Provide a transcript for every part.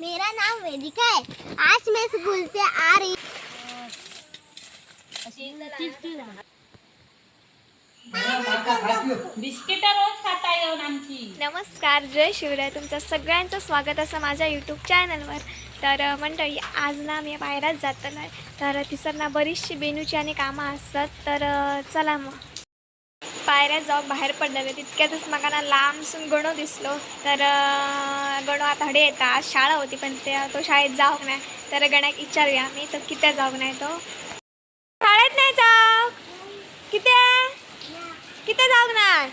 मेरा नाम वेदिका है। आज मैं स्कूल से आ रही बिस्किट रोज खाता येऊन आमची नमस्कार जय शिवराय. तुमचं सगळ्यांचं स्वागत असं माझ्या यूट्यूब चॅनलवर तर मंडळी आज ना मी बाहेरच जातो आहे तर तिसरना बरीचशी बेनूची आणि कामं असतात. तर चला मग. पायऱ्या जाऊ बाहेर पडलेले तितक्यातच म्हाका ना लांबसून गणो दिसलो. तर गणू गणो आता हडे येता आज शाळा होती पण ते तो शाळेत जाऊक नाही तर गण्याक विचारूया मी तर कित्या जाऊक नाही तो? शाळेत नाही जाऊ. किती किती जाऊक नाही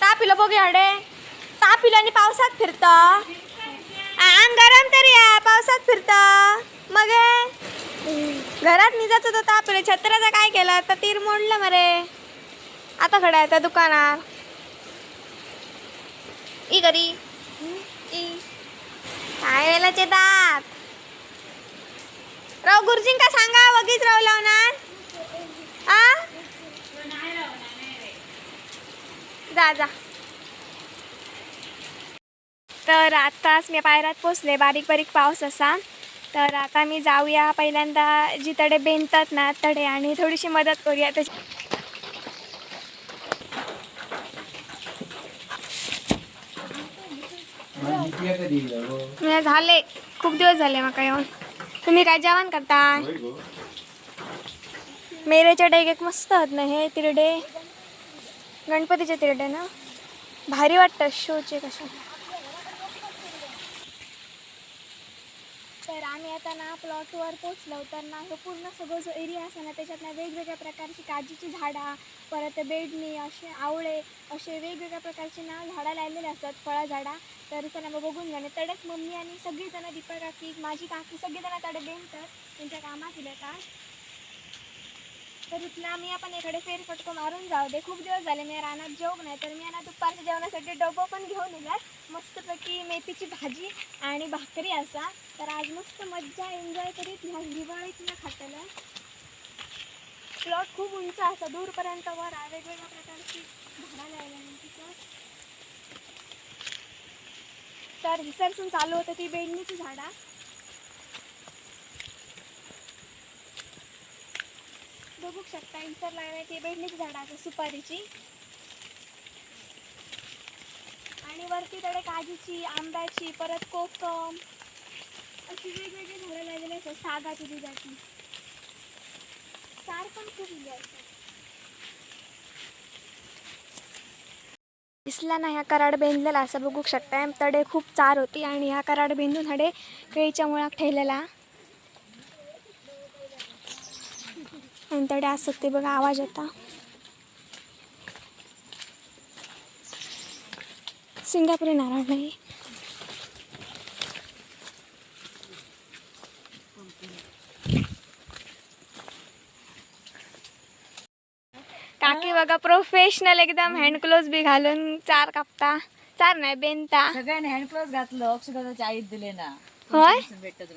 ताप इलो बघ हडे. ताप इलो आणि पावसात फिरता. अंग गरम तरी या पावसात फिरता. मग? घरात निजाचं तर ताप छत्राचं छत्र्याचा काय केलं? तर तीर मोडलं मरे. आता खडा आहे त्या दुकानात. ई घरी. काय वेळेला दात राव गुरुजींका सांगा वगीच राव लावणार. आ? जा जा. तर आत्ताच मी पायऱ्यात पोचले बारीक बारीक पाऊस असा. तर आता मी जाऊया पहिल्यांदा जी तडे बेनतात ना तडे आणि थोडीशी मदत करूया. त्याची झाले. खूप दिवस झाले माका येऊन. तुम्ही काय जेवण करता? मेरेचे डेग एक मस्त होत ना हे तिरडे? गणपतीचे तिरडे ना? भारी वाटतं शोचे कशा तर आम्ही आता ना प्लॉटवर पोचलो तर ना हे पूर्ण सगळं जो एरिया असा ना त्याच्यात ना वेगवेगळ्या प्रकारची काजीची झाडं परत बेडणी असे आवळे असे वेगवेगळ्या प्रकारची ना झाडं लावलेली असतात फळा तर त्यांना मग बघून घ्या तडेच मम्मी आणि सगळीजणं दीपा काकी माझी काकी सगळेजणं तडे बेनतात त्यांच्या कामात दिल्या का तर इथनं आम्ही आपण एखादे फेरफटको मारून जाऊ दे. खूप दिवस झाले मी रानात जेवक नाही तर मी ना दुपारच्या जेवणासाठी डबो पण घेऊन येणार. मस्तपैकी मेथीची भाजी आणि भाकरी असा. तर आज मस्त मज्जा एन्जॉय करीत ह्या दिवाळीत ना खाताला प्लॉट खूप उंच असा दूरपर्यंत वर वेगवेगळ्या प्रकारची झाडं लावल्या तिथं. तर विसर्जन चालू होतं ती बेडणीची झाडा. बघू शकता. इन्सर लागण्याची ते झाडं झाडाचं सुपारीची. आणि वरती तडे काजीची आंब्याची परत कोकम. अशी वेगवेगळी झाडं लागलेली असतात. सागाची दुधाची. सार पण खूप म्हणजे असतात. दिसला ना ह्या कराड बेंदलेला असं बघू शकता तडे खूप चार होती आणि ह्या कराड बेंदून हडे केळीच्या मुळाक ठेवलेला. आणि तडे असत ते बघा आवाज येता सिंगापुरी नारळ नाही. काकी बघा प्रोफेशनल एकदम हँड ग्लोव्स बी घालून चार कापता. चार नाही बेनता. सगळ्यांनी हँडक्लोज घातलं अक्षदाच्या आईत दिले ना. होय? भेटत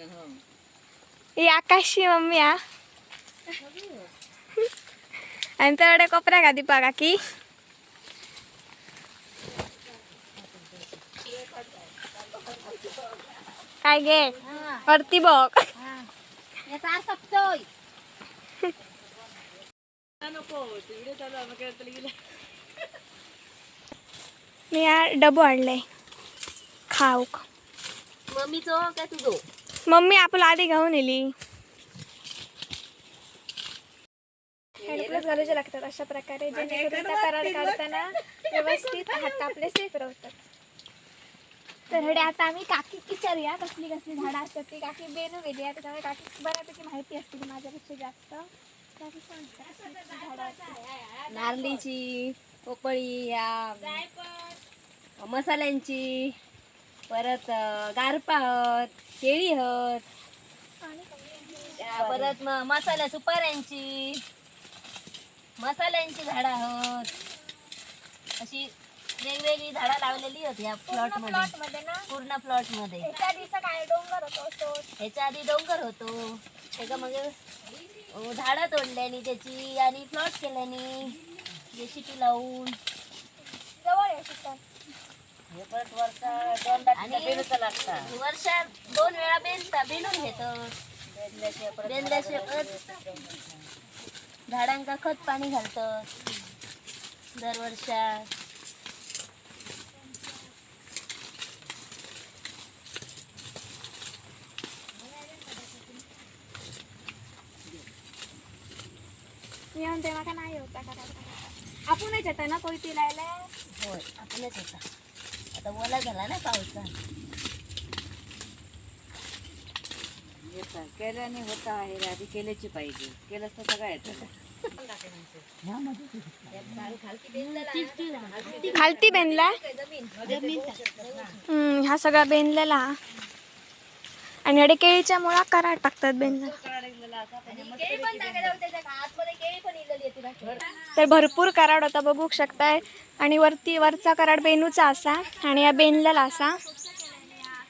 ही. आकाशची मम्मी आ आणि त्याकडे कोपऱ्या का दीपा काकी काय गे? वरती बघ. मी या डबो आणले खाऊक. मम्मीचो काय तुझो? मम्मी आपलं आधी घेऊन येली घालायचे लागतात अशा प्रकारे जेणेकरून त्या करार काढताना व्यवस्थित हात आपले सेफ राहतात. तर हडे आता आम्ही काकी विचारूया कसली कसली झाडं असतात ती. काकी बेनू गेली आहे त्याच्यामुळे काकी बऱ्यापैकी माहिती असते माझ्यापेक्षा जास्त. काकी नारळीची पोपळी या मसाल्यांची परत गारपा हत केळी हत परत मसाल्या सुपाऱ्यांची मसाल्यांची झाडं हत अशी वेगवेगळी झाडं लावलेली होती या प्लॉट पूर्णमध्ये. प्लॉटमध्ये ना? पूर्ण प्लॉटमध्ये. एका दिवसा काय डोंगर होतो तो ह्याच्या आधी डोंगर होतो. त्याच्या मग झाडं तोडल्यानी त्याची आणि प्लॉट केल्यानी जेसीपी लावून. जवळ आहे शिकत हे परत वर्षा दोनदा आणि वर्षात दोन वेळा बेनता बेनून घेतो. बेनल्याशिवाय परत झाडांका खत पाणी घालतात. दर वर्षात मी म्हणते माका नाही करायला आपणच येतं ना कोयती लायला होय आपणच होता आता ओला झाला ना पावसा येतात केल्याने होता आहे आधी केल्याची पाहिजे. केलंच तर सगळं येतं. खालती बेनला हा ह्या सगळा बेनलेला आणि अडे केळीच्या मुळा कराड टाकतात बेनला तर भरपूर कराड होता बघू शकताय. आणि वरती वरचा कराड बेनूचा असा आणि या बेनलेला असा.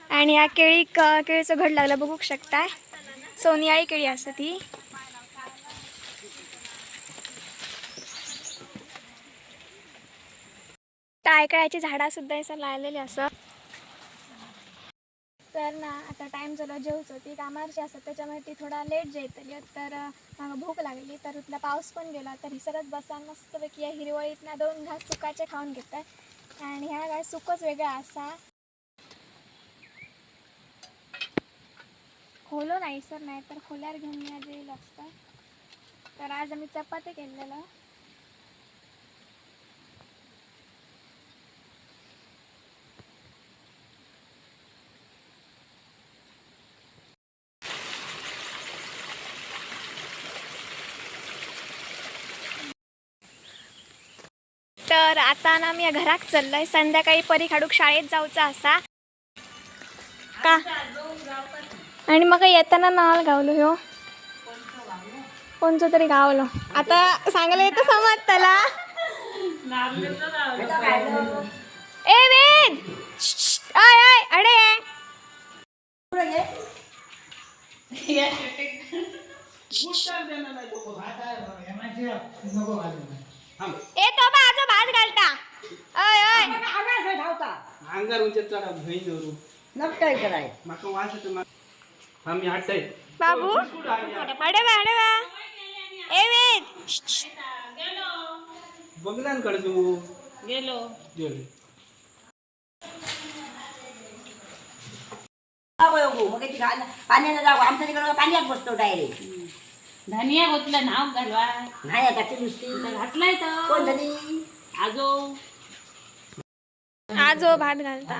आणि या केळी क- केळीचं घड लागलं बघू शकताय. सोनियाळी केळी असं ती. टायकळ्याची झाडा सुद्धा असं लायलेली असं. तर ना आता टाइम झाला जेवचो. ती कामारची असत त्याच्यामुळे ती थोडा लेट जेवतली. तर मला भूक लागली तर तिथला पाऊस पण गेला. तर हिसरत बसा मस्तपैकी या हिरवळीतना दोन घास सुकाचे खाऊन घेतात आणि ह्या घास सुकच वेगळा असा. खोलो नाही सर नाही तर खोल्यावर घेऊन या येईल असतं तर आज आम्ही चपाती केलेलं. तर आता ना मी घरात चाललोय. संध्याकाळी परी खाडूक शाळेत जाऊचा असा. का? आणि मग येताना नाल गावलो ह्यो. कोणचं तरी गावलो. आता सांगायला येतं समज त्याला. ए वेद! आय आय अडे ए तो बा आजो भात घालता अय अय अंगार उंच चढा भई धरू नक्की कराय माका वास येतो मा- आम्ही हाडटाय बाबू? अडे बा अडे बा ए वेद. बघलानकडे तू गेलो. गेले पाण्याला जाऊ. आमच्या तिकडं पाण्यात बसतो डायरेक्ट धनिया होतलं नाव घालवा नाही आता ती नुसती घातलाय तर कोण झाली आजो. आजो भात घालता.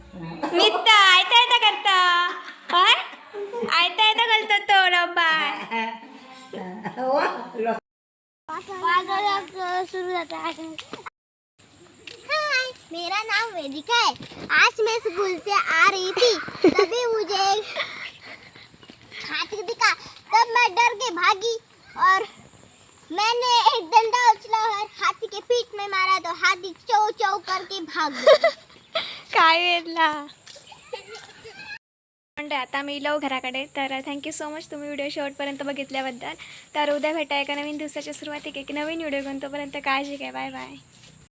आयता आयता करता. होय? आयता आयता घालतो तो वादळ शुरू जाता मेरा नाम वेदिका है. आज मैं स्कूल से आ रही थी. तभी मुझे हाथी दिखा. तब मैं डर के भागी और मैंने एक डंडा उछला और हाथी के पीठ में मारा तो हाथी चौ चौ करके भाग गया. काय वेदला म्हणजे आता मी लव घराकडे. तर थँक्यू सो मच तुम्ही व्हिडिओ शेवटपर्यंत बघितल्याबद्दल. तर उद्या भेटा एका नवीन दिवसाच्या सुरुवाती एक नवीन व्हिडिओ घेऊन. तोपर्यंत काळजी घ्या. Bye bye